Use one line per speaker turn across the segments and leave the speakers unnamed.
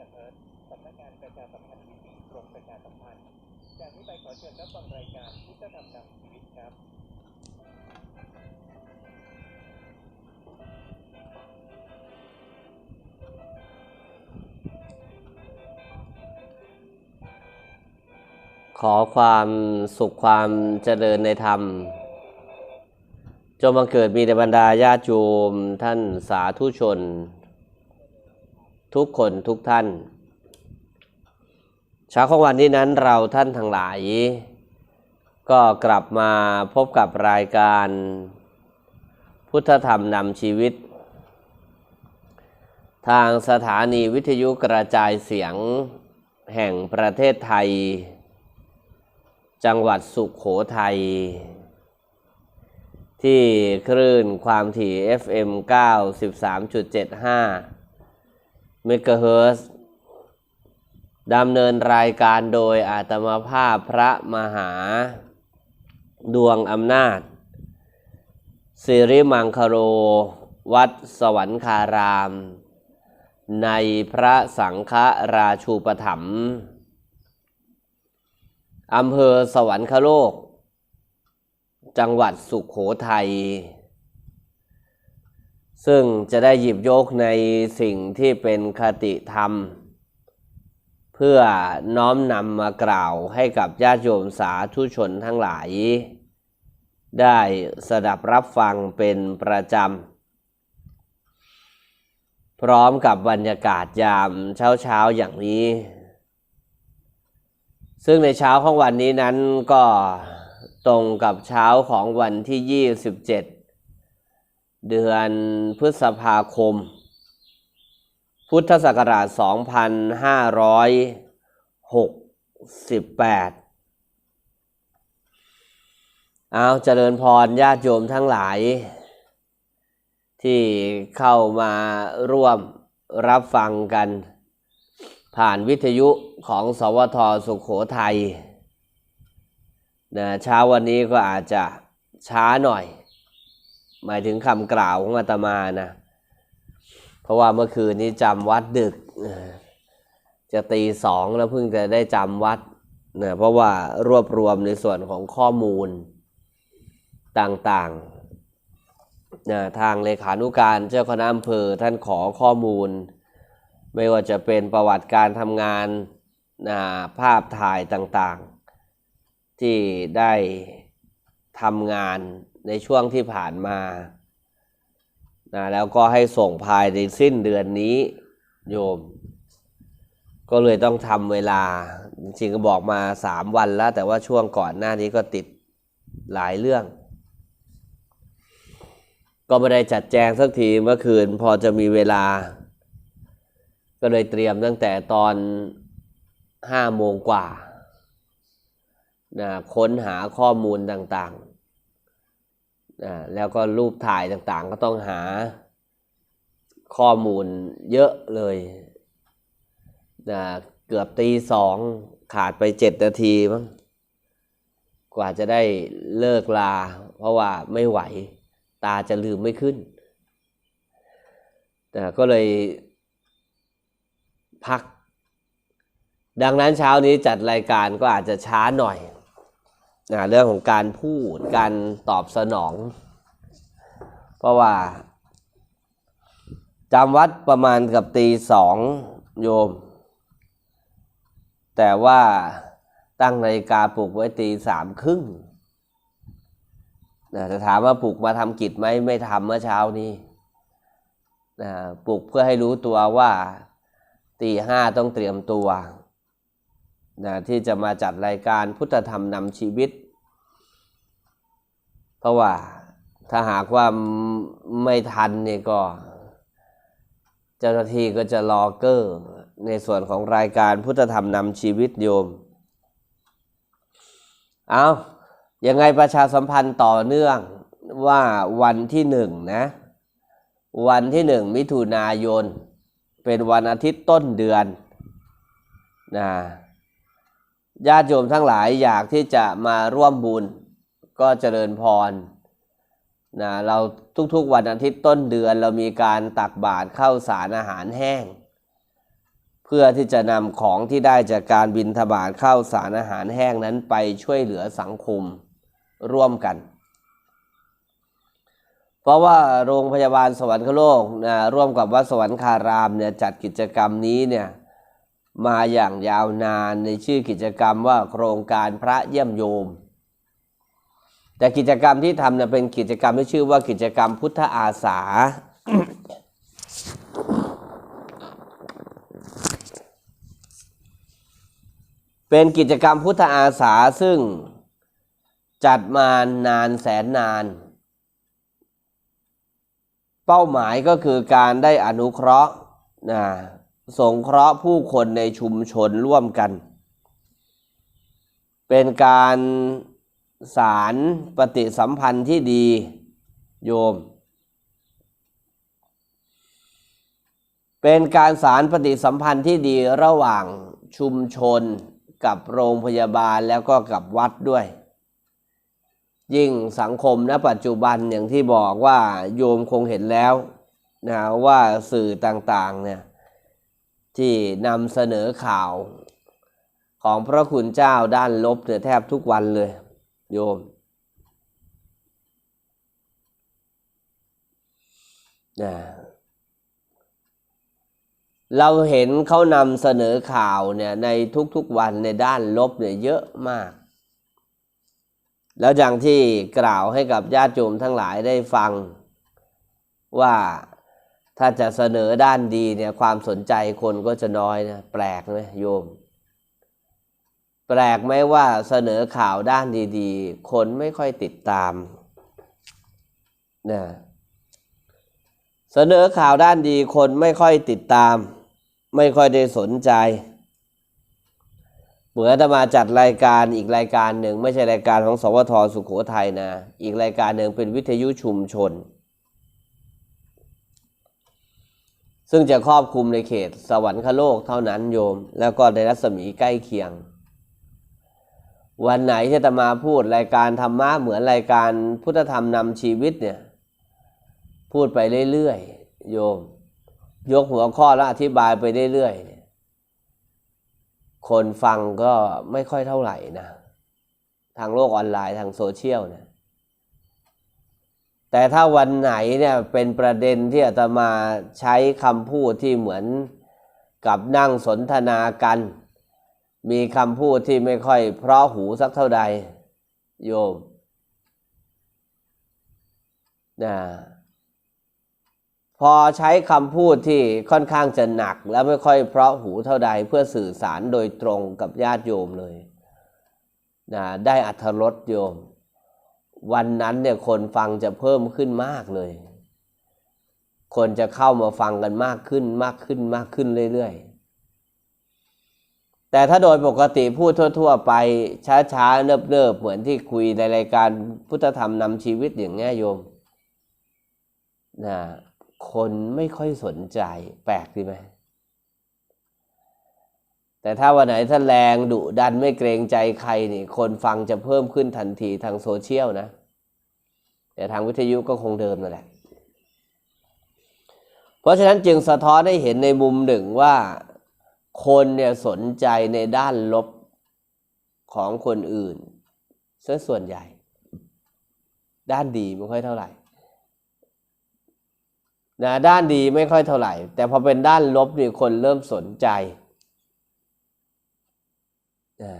กะเฮิรตซ์สำนักงานประชาสัมพันธ์ที่สี่กรมประชาสัมพันธ์จากนี้ไปขอเชิญรับฟังรายการพุทธธรรมนำชีวิตครับ
ขอความสุขความเจริญในธรรม จงบังเกิดมีในบรรดาญาติโยมท่านสาธุชน ทุกคนทุกท่านเช้าของวันนี้นั้นเราท่านทั้งหลาย ก็กลับมาพบกับรายการ พุทธธรรมนำชีวิต ทางสถานีวิทยุกระจายเสียงแห่งประเทศไทย จังหวัดสุขโขทัยที่คลื่นความถี่ FM 93.75 เมกะเฮิรตซ์ดำเนินรายการโดยอาตมาภาพพระมหา ดวงอำนาจสิริมังคโร วัดสวรรคาราม ในพระสังฆราชูปถัมภ์อำเภอสวรรคโลก จังหวัดสุขโขทัย ซึ่งจะได้หยิบยกในสิ่งที่เป็นคติธรรม เพื่อน้อมนำมากล่าวให้กับญาติโยมสาธุชนทั้งหลาย ได้สดับรับฟังเป็นประจำ พร้อมกับบรรยากาศยามเช้าๆอย่างนี้ ซึ่งในเช้าของวันนี้นั้นก็ตรงกับเช้าของวันที่ 27 เดือนพฤษภาคม พุทธศักราช 2568 เอาเจริญพรญาติโยมทั้งหลาย ที่เข้ามาร่วมรับฟังกัน ผ่านวิทยุของสวทสุขโขทัยนะเช้าวันนี้ก็อาจจะช้าหน่อย หมายถึงคำกล่าวของอาตมานะ เพราะว่าเมื่อคืนนี้จำวัดดึก จะตีสองแล้วเพิ่งจะได้จำวัดนะเพราะว่ารวบรวมในส่วนของข้อมูลต่างๆนะทางเลขานุการเจ้าคณะอำเภอท่านขอข้อมูล ไม่ว่าจะเป็นประวัติการทำงานนะภาพถ่ายต่างๆ ที่ได้ทำงาน ในช่วงที่ผ่านมานะแล้วก็ให้ส่งภายในสิ้นเดือนนี้โยม ก็เลยต้องทำเวลา จริงๆก็บอกมาสามวันแล้ว แต่ว่าช่วงก่อนหน้านี้ก็ติดหลายเรื่อง ก็ไม่ได้จัดแจงสักทีเมื่อคืนพอจะมีเวลา ก็เลยเตรียมตั้งแต่ตอนห้าโมงกว่านะค้นหาข้อมูลต่างๆ แล้วก็รูปถ่ายต่างๆ ก็ต้องหาข้อมูลเยอะเลยนะเกือบตีสองขาดไปเจ็ดนาทีมั้งกว่าจะได้เลิกลา เพราะว่าไม่ไหว ตาจะลืมไม่ขึ้นนะก็เลยพัก ดังนั้นเช้านี้จัดรายการก็อาจจะช้าหน่อย นะเรื่องของการพูดการตอบสนอง เพราะว่าจำวัดประมาณกับตีสองโยม แต่ว่าตั้งนาฬิกาปลุกไว้ตีสามครึ่งนะจะถามว่าปลุกมาทำกิจไหมไม่ทำเมื่อเช้านี้นะปลุกเพื่อให้รู้ตัวว่าตีห้าต้องเตรียมตัวนะที่จะมาจัดรายการพุทธธรรมนำชีวิต เพราะว่าถ้าหากว่าไม่ทันเนี่ยก็ เจ้าหน้าที่ก็จะรอเกอร์ในส่วนของรายการพุทธธรรมนำชีวิตโยม เอายังไงประชาสัมพันธ์ต่อเนื่องว่าวันที่หนึ่งนะ วันที่หนึ่งมิถุนายน เป็นวันอาทิตย์ต้นเดือนนะญาติโยมทั้งหลายอยากที่จะมาร่วมบุญ ก็เจริญพรนะเราทุกๆวันอาทิตย์ต้นเดือนเรามีการตักบาตรข้าวสารอาหารแห้ง เพื่อที่จะนำของที่ได้จากการบินทบาทข้าวสารอาหารแห้งนั้นไปช่วยเหลือสังคมร่วมกัน เพราะว่าโรงพยาบาลสวรรคโลกนะร่วมกับวัดสวรรคารามเนี่ยจัดกิจกรรมนี้เนี่ยมาอย่างยาวนานในชื่อกิจกรรมว่าโครงการพระเยี่ยมโยม แต่กิจกรรมที่ทำเนี่ยเป็นกิจกรรมที่ชื่อว่ากิจกรรมพุทธอาสา เป็นกิจกรรมพุทธอาสาซึ่งจัดมานานแสนนาน เป้าหมายก็คือการได้อนุเคราะห์นะสงเคราะห์ผู้คนในชุมชนร่วมกัน เป็นการ สารปฏิสัมพันธ์ที่ดีโยม เป็นการสารปฏิสัมพันธ์ที่ดีระหว่างชุมชนกับโรงพยาบาลแล้วก็กับวัดด้วย ยิ่งสังคมณปัจจุบันอย่างที่บอกว่าโยมคงเห็นแล้วนะว่าสื่อต่างๆเนี่ยที่นำเสนอข่าวของพระคุณเจ้าด้านลบเนี่ยแทบทุกวันเลย โยม นะเราเห็นเขานำเสนอข่าวเนี่ยในทุกๆวันในด้านลบเนี่ยเยอะมาก แล้วอย่างที่กล่าวให้กับญาติโยมทั้งหลายได้ฟัง ว่าถ้าจะเสนอด้านดีเนี่ยความสนใจคนก็จะน้อยนะแปลกไหมโยม แปลกไหมว่าเสนอข่าวด้านดีๆ คนไม่ค่อยติดตามนะเสนอข่าวด้านดีคนไม่ค่อยติดตาม ไม่ค่อยได้สนใจเหมือนจะมาจัดรายการอีกรายการหนึ่ง ไม่ใช่รายการของสวทสุขโขทัยนะ อีกรายการหนึ่งเป็นวิทยุชุมชน ซึ่งจะครอบคลุมในเขตสวรรคโลกเท่านั้นโยม แล้วก็ในรัศมีใกล้เคียง วันไหนที่จะมาพูดรายการธรรมะเหมือนรายการพุทธธรรมนำชีวิตเนี่ย พูดไปเรื่อยๆโยม ยกหัวข้อแล้วอธิบายไปเรื่อยๆคนฟังก็ไม่ค่อยเท่าไหร่นะ ทางโลกออนไลน์ทางโซเชียลเนี่ยแต่ถ้าวันไหนเนี่ยเป็นประเด็นที่อาตมาใช้คำพูดที่เหมือนกับนั่งสนทนากัน มีคำพูดที่ไม่ค่อยเพราะหูสักเท่าใด โยมนะพอใช้คำพูดที่ค่อนข้างจะหนัก และไม่ค่อยเพราะหูเท่าใดเพื่อสื่อสารโดยตรงกับญาติโยมเลยนะได้อัธรสโยม วันนั้นเนี่ยคนฟังจะเพิ่มขึ้นมากเลย คนจะเข้ามาฟังกันมากขึ้นมากขึ้นมากขึ้นเรื่อยๆ แต่ถ้าโดยปกติพูดทั่ว ๆ ไปช้าๆเนิบๆเหมือนที่คุยในรายการพุทธธรรมนำชีวิตอย่างเงี้ยโยมนะคนไม่ค่อยสนใจแปลกดีไหมแต่ถ้าวันไหนท่าแรงดุดันไม่เกรงใจใครนี่ คนฟังจะเพิ่มขึ้นทันทีทางโซเชียลนะ แต่ทางวิทยุก็คงเดิมนั่นแหละ เพราะฉะนั้นจึงสะท้อนให้เห็นในมุมหนึ่งว่า คนเนี่ยสนใจในด้านลบของคนอื่นซะส่วนใหญ่ ด้านดีไม่ค่อยเท่าไหร่นะด้านดีไม่ค่อยเท่าไหร่ แต่พอเป็นด้านลบนี่คนเริ่มสนใจนะ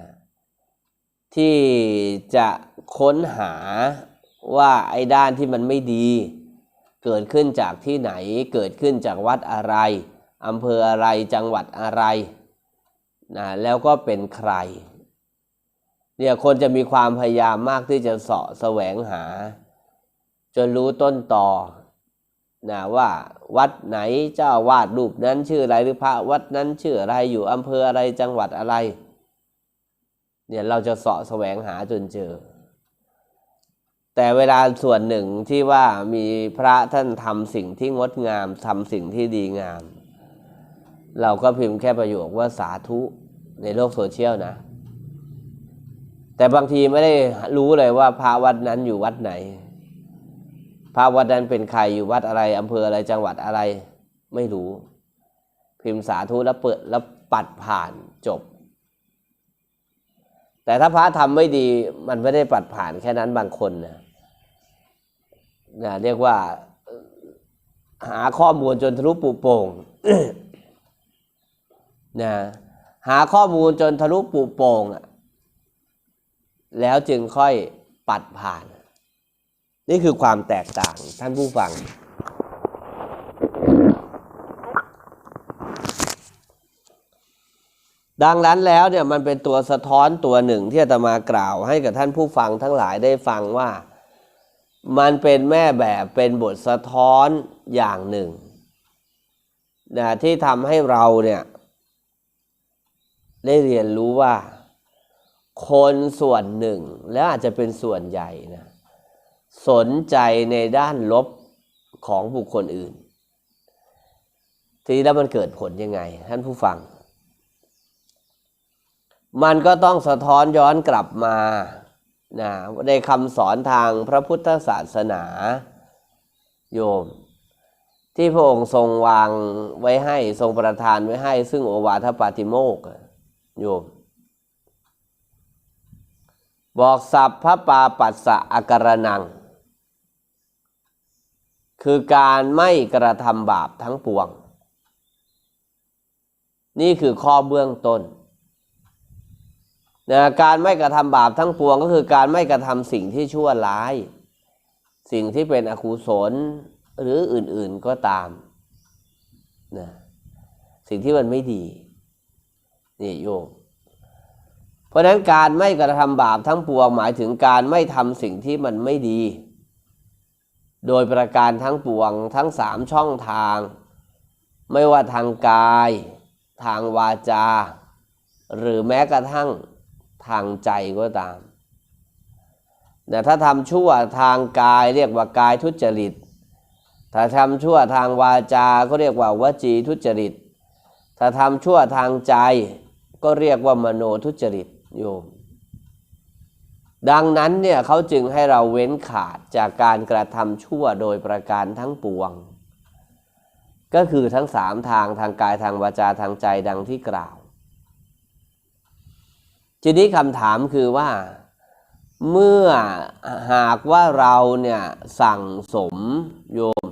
ที่จะค้นหาว่าไอ้ด้านที่มันไม่ดี เกิดขึ้นจากที่ไหนเกิดขึ้นจากวัดอะไร อำเภออะไรจังหวัดอะไรนะแล้วก็เป็นใครเนี่ยคนจะมีความพยายามมากที่จะเสาะแสวงหา จนรู้ต้นต่อนะว่าวัดไหนเจ้าวาดรูปนั้นชื่ออะไรหรือพระวัดนั้นชื่ออะไรอยู่อำเภออะไรจังหวัดอะไรเนี่ยเราจะเสาะแสวงหาจนเจอ แต่เวลาส่วนหนึ่งที่ว่ามีพระท่านทำสิ่งที่งดงามทำสิ่งที่ดีงาม เราก็พิมพ์แค่ประโยคว่าสาธุในโลกโซเชียลนะ แต่บางทีไม่ได้รู้เลยว่าพระวัดนั้นอยู่วัดไหน พระวัดนั้นเป็นใครอยู่วัดอะไรอำเภออะไรจังหวัดอะไร ไม่รู้ พิมพ์สาธุแล้วเปิดแล้วปัดผ่านจบ แต่ถ้าพระทำไม่ดีมันไม่ได้ปัดผ่านแค่นั้นบางคนนะนะเรียกว่าหาข้อมูลจนทะลุปุโป่ง นะหาข้อมูลจนทะลุปุโป่งแล้วจึงค่อยปัดผ่าน นี่คือความแตกต่างท่านผู้ฟัง ดังนั้นแล้วเนี่ยมันเป็นตัวสะท้อนตัวหนึ่งที่อาตมากล่าวให้กับท่านผู้ฟังทั้งหลายได้ฟังว่า มันเป็นแม่แบบเป็นบทสะท้อนอย่างหนึ่งนะที่ทำให้เราเนี่ย ได้เรียนรู้ว่า คนส่วนหนึ่ง และอาจจะเป็นส่วนใหญ่นะสนใจในด้านลบของบุคคลอื่น ทีนี้แล้วมันเกิดผลยังไง ท่านผู้ฟัง มันก็ต้องสะท้อนย้อนกลับมานะในคำสอนทางพระพุทธศาสนาโยม ที่พระองค์ทรงวางไว้ให้ทรงประทานไว้ให้ ซึ่งโอวาทปาติโมกข์ โยม บอกสัพพะปาปัสสะอาการนัง คือการไม่กระทำบาปทั้งปวง นี่คือข้อเบื้องต้นนะการไม่กระทำบาปทั้งปวงก็คือการไม่กระทำสิ่งที่ชั่วร้าย สิ่งที่เป็นอกุศลหรืออื่นๆก็ตามนะสิ่งที่มันไม่ดี นี่โยมเพราะนั้นการไม่กระทำบาปทั้งปวงหมายถึงการไม่ทำสิ่งที่มันไม่ดี โดยประการทั้งปวงทั้งสามช่องทาง ไม่ว่าทางกาย ทางวาจา หรือแม้กระทั่งทางใจก็ตามแต่ถ้าทำชั่วทางกายเรียกว่ากายทุจริต ถ้าทำชั่วทางวาจา ก็เรียกว่าวจีทุจริต ถ้าทำชั่วทางใจ ก็เรียกว่ามโนทุจริตโยม ดังนั้นเนี่ยเขาจึงให้เราเว้นขาดจากการกระทำชั่วโดยประการทั้งปวง ก็คือทั้งสามทางทางกายทางวาจาทางใจดังที่กล่าว ทีนี้คำถามคือว่า เมื่อหากว่าเราเนี่ยสั่งสมโยม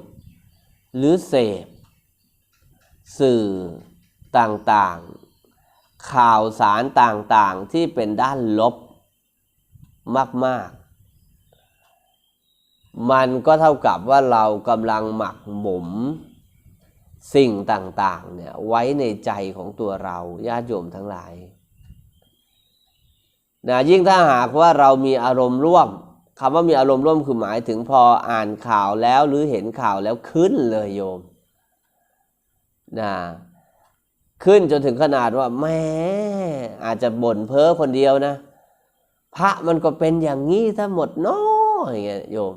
หรือเสพ สื่อต่างๆ ข่าวสารต่างๆที่เป็นด้านลบมากๆ มันก็เท่ากับว่าเรากำลังหมักหมมสิ่งต่างๆเนี่ยไว้ในใจของตัวเราญาติโยมทั้งหลายนะยิ่งถ้าหากว่าเรามีอารมณ์ร่วมคำว่ามีอารมณ์ร่วมคือหมายถึงพออ่านข่าวแล้วหรือเห็นข่าวแล้วขึ้นเลยโยมนะ ขึ้นจนถึงขนาดว่าแม่อาจจะบ่นเพ้อคนเดียวนะ พระมันก็เป็นอย่างนี้ทั้งหมดเนาะอย่างเงี้ยโยม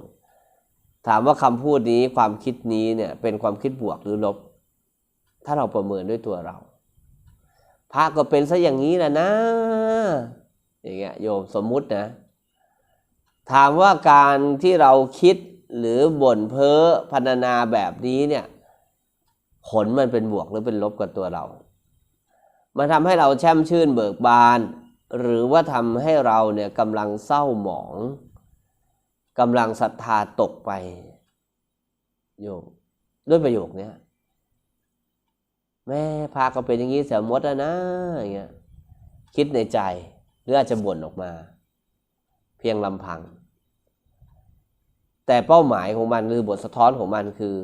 ถามว่าคำพูดนี้ความคิดนี้เนี่ยเป็นความคิดบวกหรือลบ ถ้าเราประเมินด้วยตัวเรา พระก็เป็นซะอย่างนี้แหละนะ อย่างเงี้ยโยมสมมุตินะ ถามว่าการที่เราคิดหรือบ่นเพ้อพรรณนาแบบนี้เนี่ยผลมันเป็นบวกหรือเป็นลบกับตัวเรา มันทำให้เราแช่มชื่นเบิกบาน หรือว่าทำให้เราเนี่ยกำลังเศร้าหมองกำลังศรัทธาตกไปโยมด้วยประโยคเนี้ยแม่พาก็เป็นอย่างนี้เสียมดแล้วนะอย่างเงี้ยคิดในใจหรืออาจจะบ่นออกมา เพียงลำพัง แต่เป้าหมายของมันหรือบทสะท้อนของมันคือ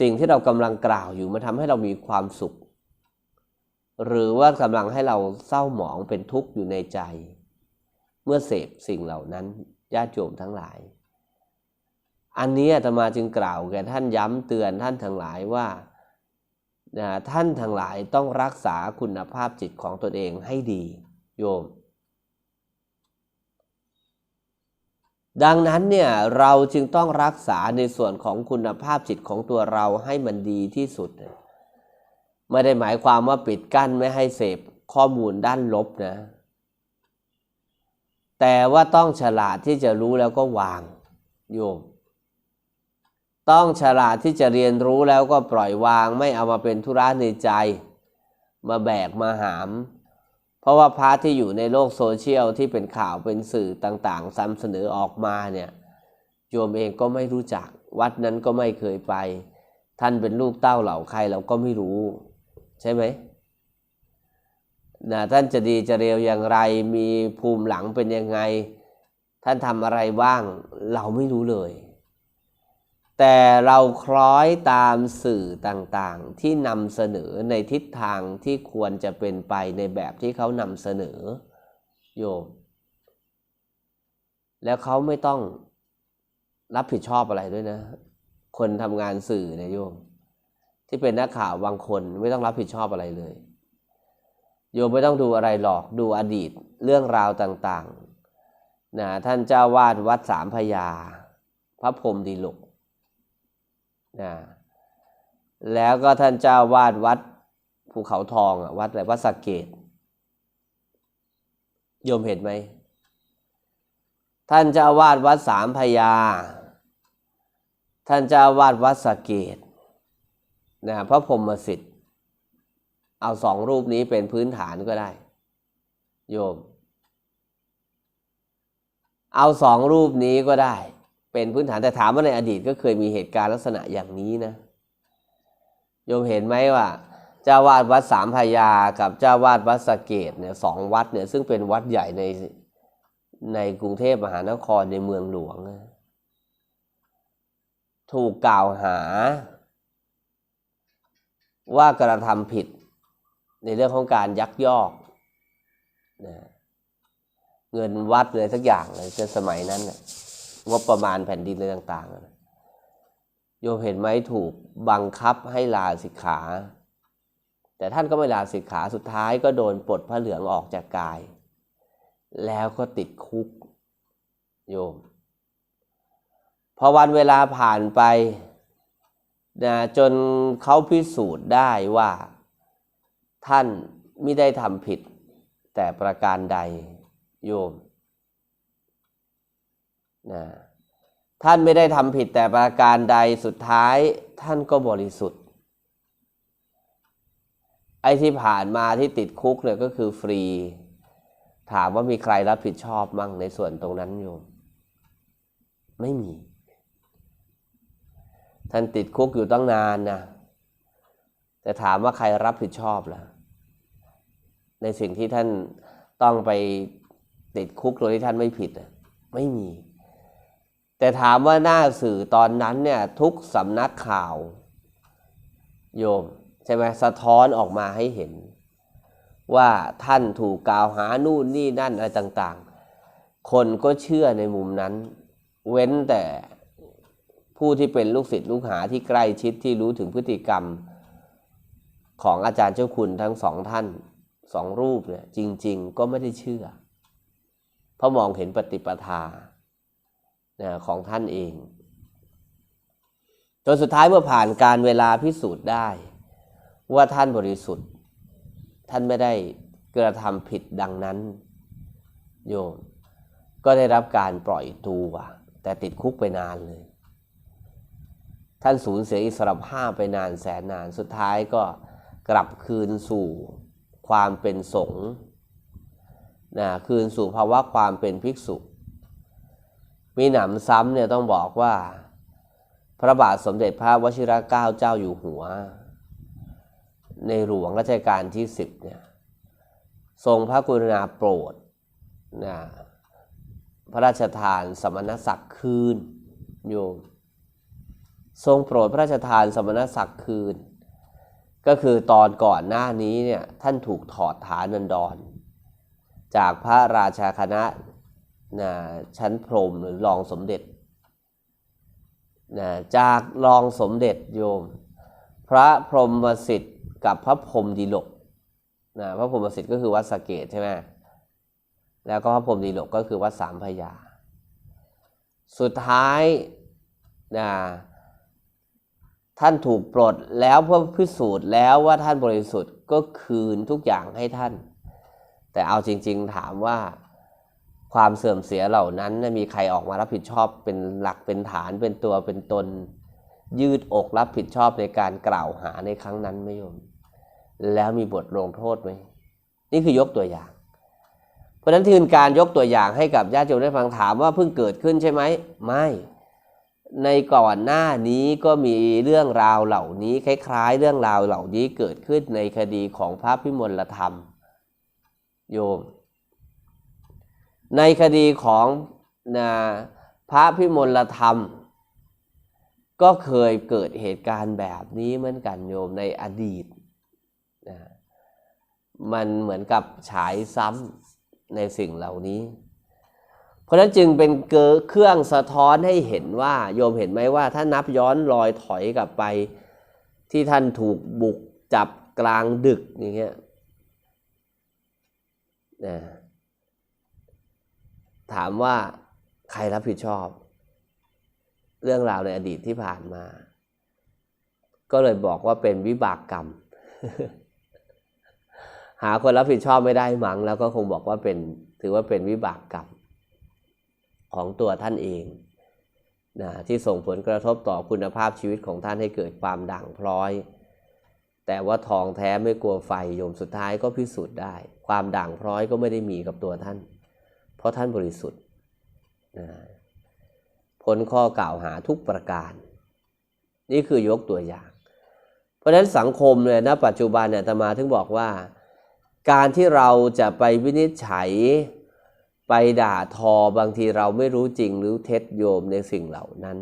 สิ่งที่เรากำลังกล่าวอยู่มันทำให้เรามีความสุข หรือว่ากำลังให้เราเศร้าหมองเป็นทุกข์อยู่ในใจ เมื่อเสพสิ่งเหล่านั้นญาติโยมทั้งหลาย อันนี้อาตมาจึงกล่าวแก่ท่านย้ำเตือนท่านทั้งหลายว่านะท่านทั้งหลายต้องรักษาคุณภาพจิตของตนเองให้ดี โยม ดังนั้นเนี่ยเราจึงต้องรักษาในส่วนของคุณภาพจิตของตัวเราให้มันดีที่สุด ไม่ได้หมายความว่าปิดกั้นไม่ให้เสพข้อมูลด้านลบนะ แต่ว่าต้องฉลาดที่จะรู้แล้วก็วางโยม ต้องฉลาดที่จะเรียนรู้แล้วก็ปล่อยวางไม่เอามาเป็นธุระในใจ มาแบกมาหาม เพราะว่าพระที่อยู่ในโลกโซเชียลที่เป็นข่าวเป็นสื่อต่างๆซ้ำเสนอออกมาเนี่ยโยมเองก็ไม่รู้จัก วัดนั้นก็ไม่เคยไป ท่านเป็นลูกเต้าเหล่าใครเราก็ไม่รู้ ใช่ไหมนะท่านจะดีจะเร็วอย่างไร มีภูมิหลังเป็นยังไง ท่านทำอะไรบ้าง เราไม่รู้เลย แต่เราคล้อยตามสื่อต่างๆ ที่นำเสนอในทิศทางที่ควรจะเป็นไปในแบบที่เขานำเสนอโยม แล้วเขาไม่ต้องรับผิดชอบอะไรด้วยนะ คนทำงานสื่อเนี่ยโยม ที่เป็นนักข่าวบางคนไม่ต้องรับผิดชอบอะไรเลย โยมไม่ต้องดูอะไรหรอกดูอดีตเรื่องราวต่างๆนะท่านเจ้าวาดวัดสามพยา พระพรหมดีหลกนะแล้วก็ท่านเจ้าวาดวัดภูเขาทองวัดอะไรวัดสักเกตโยมเห็นไหม ท่านเจ้าวาดวัดสามพยา ท่านเจ้าวาดวัดสักเกต นะพระพรหมสิทธิ์เอาสองรูปนี้เป็นพื้นฐานก็ได้ โยม เอาสองรูปนี้ก็ได้ เป็นพื้นฐานแต่ถามว่าในอดีตก็เคยมีเหตุการณ์ลักษณะอย่างนี้นะ โยมเห็นไหมว่าเจ้าวาดวัดสามพยากับเจ้าวาดวัดสะเกตเนี่ยสองวัดเนี่ยซึ่งเป็นวัดใหญ่ในในกรุงเทพมหานครในเมืองหลวง ถูกกล่าวหา ว่ากระทำผิดในเรื่องของการยักยอกนะเงินวัดเลยสักอย่างเลยในสมัยนั้นนะงบประมาณแผ่นดินอะไรต่างๆนะโยมเห็นไหมถูกบังคับให้ลาสิกขา แต่ท่านก็ไม่ลาสิกขาสุดท้ายก็โดนปลดพระเหลืองออกจากกาย แล้วก็ติดคุกโยม พอวันเวลาผ่านไป นะจนเขาพิสูจน์ได้ว่าท่านไม่ได้ทำผิด แต่ประการใดโยมนะท่านไม่ได้ทำผิดแต่ประการใดสุดท้ายท่านก็บริสุทธิ์ ไอ้ที่ผ่านมาที่ติดคุกเนี่ยก็คือฟรี ถามว่ามีใครรับผิดชอบมั่งในส่วนตรงนั้นโยม ไม่มี ท่านติดคุกอยู่ตั้งนานนะแต่ถามว่าใครรับผิดชอบล่ะ ในสิ่งที่ท่านต้องไปติดคุกโดยที่ท่านไม่ผิดไม่มี แต่ถามว่าหน้าสื่อตอนนั้นเนี่ยทุกสำนักข่าว โยมใช่ไหมสะท้อนออกมาให้เห็น ว่าท่านถูกกล่าวหานู่นนี่นั่นอะไรต่าง ๆ คนก็เชื่อในมุมนั้น เว้นแต่ ผู้ที่เป็นลูกศิษย์ลูกหาที่ใกล้ชิดที่รู้ถึงพฤติกรรมของอาจารย์เจ้าคุณทั้งสองท่านสองรูปเนี่ยจริง ๆ ก็ไม่ได้เชื่อ เพราะมองเห็นปฏิปทาของท่านเอง จนสุดท้ายเมื่อผ่านการเวลาพิสูจน์ได้ ว่าท่านบริสุทธิ์ ท่านไม่ได้กระทำผิดดังนั้น โยม ก็ได้รับการปล่อยตัวแต่ติดคุกไปนานเลย ท่านสูญเสียอิสรภาพไปนานแสนนานสุดท้ายก็กลับคืนสู่ความเป็นสงฆ์นะคืนสู่ภาวะความเป็นภิกษุ มีหนำซ้ำเนี่ยต้องบอกว่า พระบาทสมเด็จพระวชิรเกล้าเจ้าอยู่หัว ในหลวงรัชกาลที่สิบเนี่ยทรงพระกรุณาโปรดนะพระราชทานสมณศักดิ์คืนโยม ทรงโปรดพระราชทานสมณศักดิ์คืน ก็คือตอนก่อนหน้านี้เนี่ยท่านถูกถอดฐานันดร จากพระราชาคณะนะชั้นพรหมหรือรองสมเด็จนะจากรองสมเด็จโยม พระพรหมสิทธิ์กับพระพรหมดีหลกนะพระพรหมสิทธิ์ก็คือวัดสเกตใช่ไหมแล้วก็พระพรหมดีหลกก็คือวัดสามพยา สุดท้ายนะ ท่านถูกปลดแล้วเพื่อพิสูจน์แล้วว่าท่านบริสุทธิ์ก็คืนทุกอย่างให้ท่าน แต่เอาจริง ๆถามว่าความเสื่อมเสียเหล่านั้นมีใครออกมารับผิดชอบเป็นหลักเป็นฐานเป็นตัวเป็นตน ยืดอกรับผิดชอบในการกล่าวหาในครั้งนั้นไหมโยม แล้วมีบทลงโทษไหมนี่คือยกตัวอย่าง เพราะฉะนั้นที่คือการยกตัวอย่างให้กับญาติโยมได้ฟังถามว่าเพิ่งเกิดขึ้นใช่ไหมไม่ ในก่อนหน้านี้ก็มีเรื่องราวเหล่านี้คล้ายๆ เรื่องราวเหล่านี้เกิดขึ้นในคดีของพระพิมลธรรม โยม ในคดีของนะพระพิมลธรรม ก็เคยเกิดเหตุการณ์แบบนี้เหมือนกันโยมในอดีตนะมันเหมือนกับฉายซ้ำในสิ่งเหล่านี้ เพราะฉะนั้นจึงเป็นเกอเครื่องสะท้อนให้เห็นว่าโยมเห็นไหมว่า ถ้านับย้อนรอยถอยกลับไป ที่ท่านถูกบุกจับกลางดึกอย่างเงี้ยนะถามว่าใครรับผิดชอบ เรื่องราวในอดีตที่ผ่านมา ก็เลยบอกว่าเป็นวิบากกรรม หาคนรับผิดชอบไม่ได้มั้งแล้วก็คงบอกว่าเป็นถือว่าเป็นวิบากกรรม ของตัวท่านเองนะที่ส่งผลกระทบต่อคุณภาพชีวิตของท่านให้เกิดความด่างพร้อย แต่ว่าทองแท้ไม่กลัวไฟโยมสุดท้ายก็พิสูจน์ได้ ความด่างพร้อยก็ไม่ได้มีกับตัวท่าน เพราะท่านบริสุทธิ์นะพ้นข้อกล่าวหาทุกประการ นี่คือยกตัวอย่าง เพราะฉะนั้นสังคมเนี่ยณปัจจุบันเนี่ยตมาถึงบอกว่า การที่เราจะไปวินิจฉัย ไปด่าทอบางทีเราไม่รู้จริงหรือเท็จโยมในสิ่งเหล่านั้น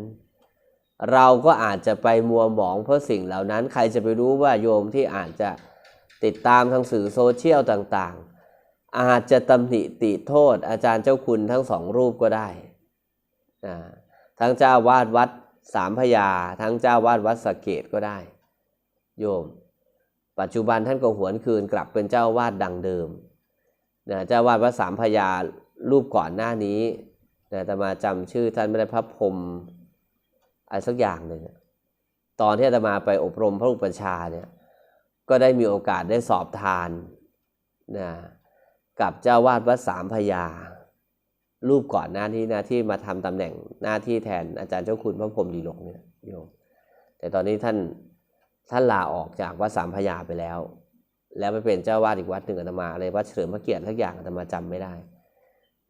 เราก็อาจจะไปมัวหมองเพราะสิ่งเหล่านั้น ใครจะไปรู้ว่าโยมที่อาจจะติดตามทางสื่อโซเชียลต่างๆ อาจจะตำหนิติโทษ อาจารย์เจ้าคุณทั้งสองรูปก็ได้ ทั้งเจ้าวาดวัดสามพยา ทั้งเจ้าวาดวัดสะเกตก็ได้ โยม ปัจจุบันท่านก็หวนคืนกลับเป็นเจ้าวาดดังเดิมนะเจ้าวาดวัดสามพยา รูปก่อนหน้านี้นะแต่มาจำชื่อท่านไม่ได้พระพรมอะไรสักอย่างหนึ่งตอนที่อาตมาไปอบรมพระอุปัชาเนี่ยก็ได้มีโอกาสได้สอบทานนะกับเจ้าวาดวัดสามพยา รูปก่อนหน้านี้นะที่มาทำตำแหน่งหน้าที่แทนอาจารย์เจ้าคุณพระพรมดีหลกเนี่ยโยมแต่ตอนนี้ท่านท่านลาออกจากวัดสามพยาไปแล้ว แล้วไปเป็นเจ้าวาดอีกวัดหนึ่งอาตมาอะไรวัดเฉลิมพระเกียรติทักอย่างอาตมาจำไม่ได้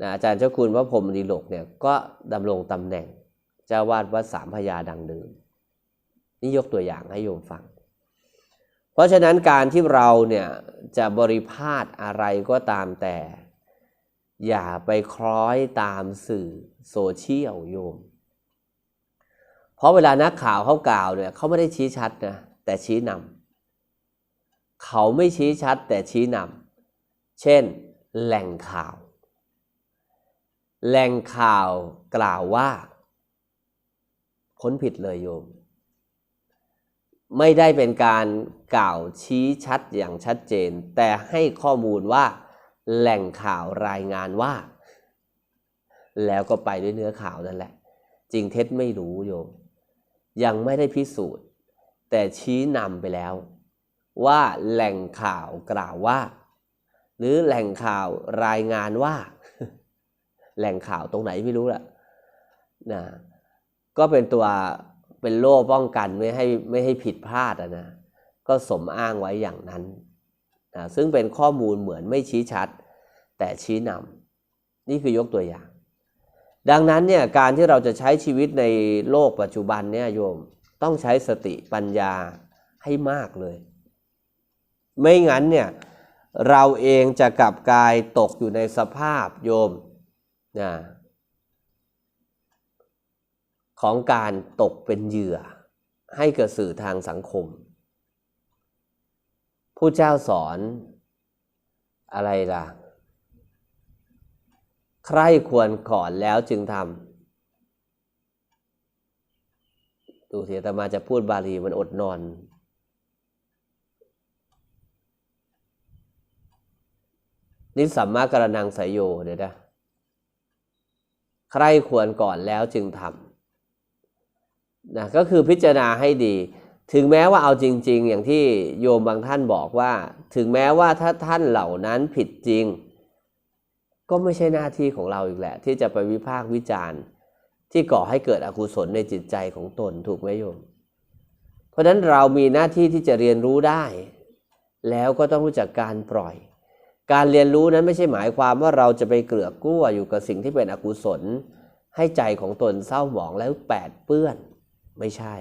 นะอาจารย์เจ้าคุณพระพรหมดีหลกเนี่ยก็ดำรงตำแหน่งเจ้าวาดวัดสามพยาดังเดิมนี่ยกตัวอย่างให้โยมฟัง เพราะฉะนั้นการที่เราเนี่ยจะบริพาทอะไรก็ตามแต่ อย่าไปคล้อยตามสื่อโซเชียลโยม เพราะเวลานักข่าวเขากล่าวเนี่ยเขาไม่ได้ชี้ชัดนะแต่ชี้นำเขาไม่ชี้ชัดแต่ชี้นำเช่น แหล่งข่าว แหล่งข่าวกล่าวว่าพ้นผิดเลยโยม ไม่ได้เป็นการกล่าวชี้ชัดอย่างชัดเจน แต่ให้ข้อมูลว่า แหล่งข่าวรายงานว่า แล้วก็ไปด้วยเนื้อข่าวนั่นแหละ จริงเท็จไม่รู้โยม ยังไม่ได้พิสูจน์ แต่ชี้นำไปแล้ว ว่าแหล่งข่าวกล่าวว่า หรือแหล่งข่าวรายงานว่า แหล่งข่าวตรงไหนไม่รู้ล่ะนะก็เป็นตัวเป็นโล่ป้องกันไม่ให้ไม่ให้ผิดพลาดนะก็สมอ้างไว้อย่างนั้นนะซึ่งเป็นข้อมูลเหมือนไม่ชี้ชัด แต่ชี้นำนี่คือยกตัวอย่าง ดังนั้นเนี่ยการที่เราจะใช้ชีวิตในโลกปัจจุบันเนี่ยโยมต้องใช้สติปัญญาให้มากเลย ไม่งั้นเนี่ยเราเองจะกลับกายตกอยู่ในสภาพโยม นะของการตกเป็นเหยื่อ ให้กับสื่อทางสังคม ผู้เจ้าสอนอะไรล่ะ ใครควรก่อนแล้วจึงทำดูเสียแต่มาจะพูดบาลีมันอดนอนนิสัมมากรนังสายโยเดี๋ยวนะ ใครควรก่อนแล้วจึงทำนะก็คือพิจารณาให้ดี ถึงแม้ว่าเอาจริง ๆ อย่างที่โยมบางท่านบอกว่า ถึงแม้ว่าถ้าท่านเหล่านั้นผิดจริง ก็ไม่ใช่หน้าที่ของเราอีกแหละ ที่จะไปวิพากษ์วิจารณ์ ที่ก่อให้เกิดอกุศลในจิตใจของตนถูกไหมโยม เพราะฉะนั้นเรามีหน้าที่ที่จะเรียนรู้ได้ แล้วก็ต้องรู้จักการปล่อย การเรียนรู้นั้นไม่ใช่หมายความว่าเราจะไปเกลือกกลั้วอยู่กับสิ่งที่เป็นอกุศล ให้ใจของตนเศร้าหมองแล้วแปดเปื้อน ไม่ใช่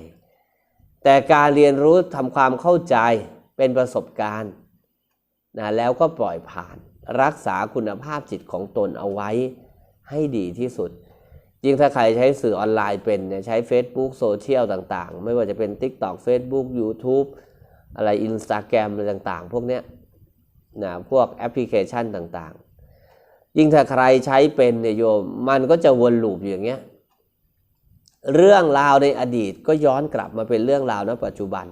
แต่การเรียนรู้ทำความเข้าใจเป็นประสบการณ์นะแล้วก็ปล่อยผ่าน รักษาคุณภาพจิตของตนเอาไว้ให้ดีที่สุดยิ่งถ้าใครใช้สื่อออนไลน์เป็นเนี่ยใช้ Facebook โซเชียลต่างๆ ไม่ว่าจะเป็น TikTok Facebook YouTube อะไร Instagram อะไรต่างๆ พวกเนี้ย นะพวกแอปพลิเคชันต่างๆ ยิ่งถ้าใครใช้เป็นเนี่ยโยมมันก็จะวนลูปอย่างเงี้ยเรื่องราวในอดีตก็ย้อนกลับมาเป็นเรื่องราวณปัจจุบัน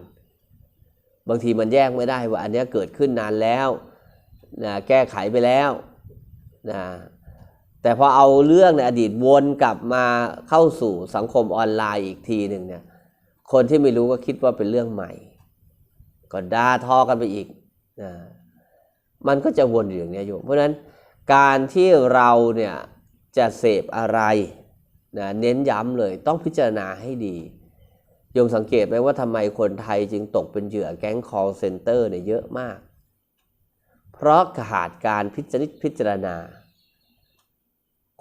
บางทีมันแยกไม่ได้ว่าอันนี้เกิดขึ้นนานแล้วนะแก้ไขไปแล้วนะแต่พอเอาเรื่องในอดีตวนกลับมาเข้าสู่สังคมออนไลน์อีกทีหนึ่งเนี่ยคนที่ไม่รู้ก็คิดว่าเป็นเรื่องใหม่ ก็ด่าทอกันไปอีกนะ มันก็จะวนอยู่อย่างนี้โยมเพราะนั้นการที่เราเนี่ยจะเสพอะไรนะเน้นย้ำเลยต้องพิจารณาให้ดีโยมสังเกตไหมว่าทำไมคนไทยจึงตกเป็นเหยื่อแก๊ง call center เนี่ยเยอะมาก เพราะขาดการพิจารพิจารณา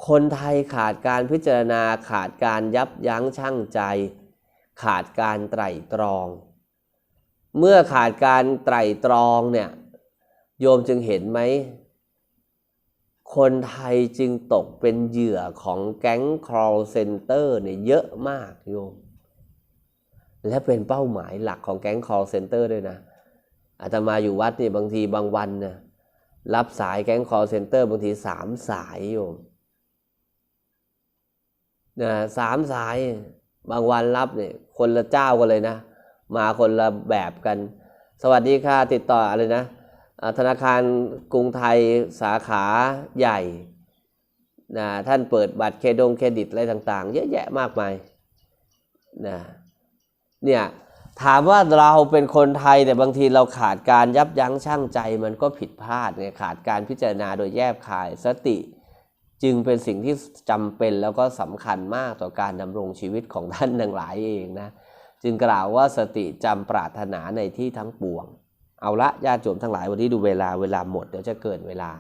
คนไทยขาดการพิจารณาขาดการยับยั้งชั่งใจ ขาดการไตร่ตรอง เมื่อขาดการไตร่ตรองเนี่ย โยมจึงเห็นไหม คนไทยจึงตกเป็นเหยื่อของแก๊ง call center เนี่ยเยอะมากโยม และเป็นเป้าหมายหลักของแก๊ง call center ด้วยนะอาตมาอยู่วัดเนี่ยบางทีบางวันนะรับสายแก๊ง call center บางทีสามสายโยมนะสามสายบางวันรับเนี่ยคนละเจ้ากันเลยนะ มาคนละแบบกัน สวัสดีค่ะติดต่ออะไรนะ ธนาคารกรุงไทยสาขาใหญ่นะท่านเปิดบัตรเครดงเครดิตอะไรต่างๆ เยอะแยะมากมายนะเนี่ยถามว่าเราเป็นคนไทยแต่บางทีเราขาดการยับยั้งชั่งใจมันก็ผิดพลาดเนี่ยขาดการพิจารณาโดยแยบคายสติ จึงเป็นสิ่งที่จำเป็นแล้วก็สำคัญมากต่อการดำรงชีวิตของท่านทั้งหลายเองนะจึงกล่าวว่าสติจำปรารถนาในที่ทั้งปวง เอาละญาติโยมทั้งหลายวันนี้ดูเวลาเวลาหมดเดี๋ยวจะเกินเวลา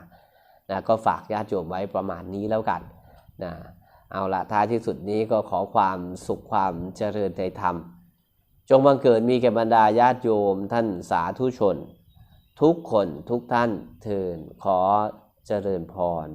นะก็ฝากญาติโยมไว้ประมาณนี้แล้วกันนะเอาละท้ายที่สุดนี้ก็ขอความสุขความเจริญในธรรม จงบังเกิดมีแก่บรรดาญาติโยมท่านสาธุชน ทุกคนทุกท่านเทินขอเจริญพร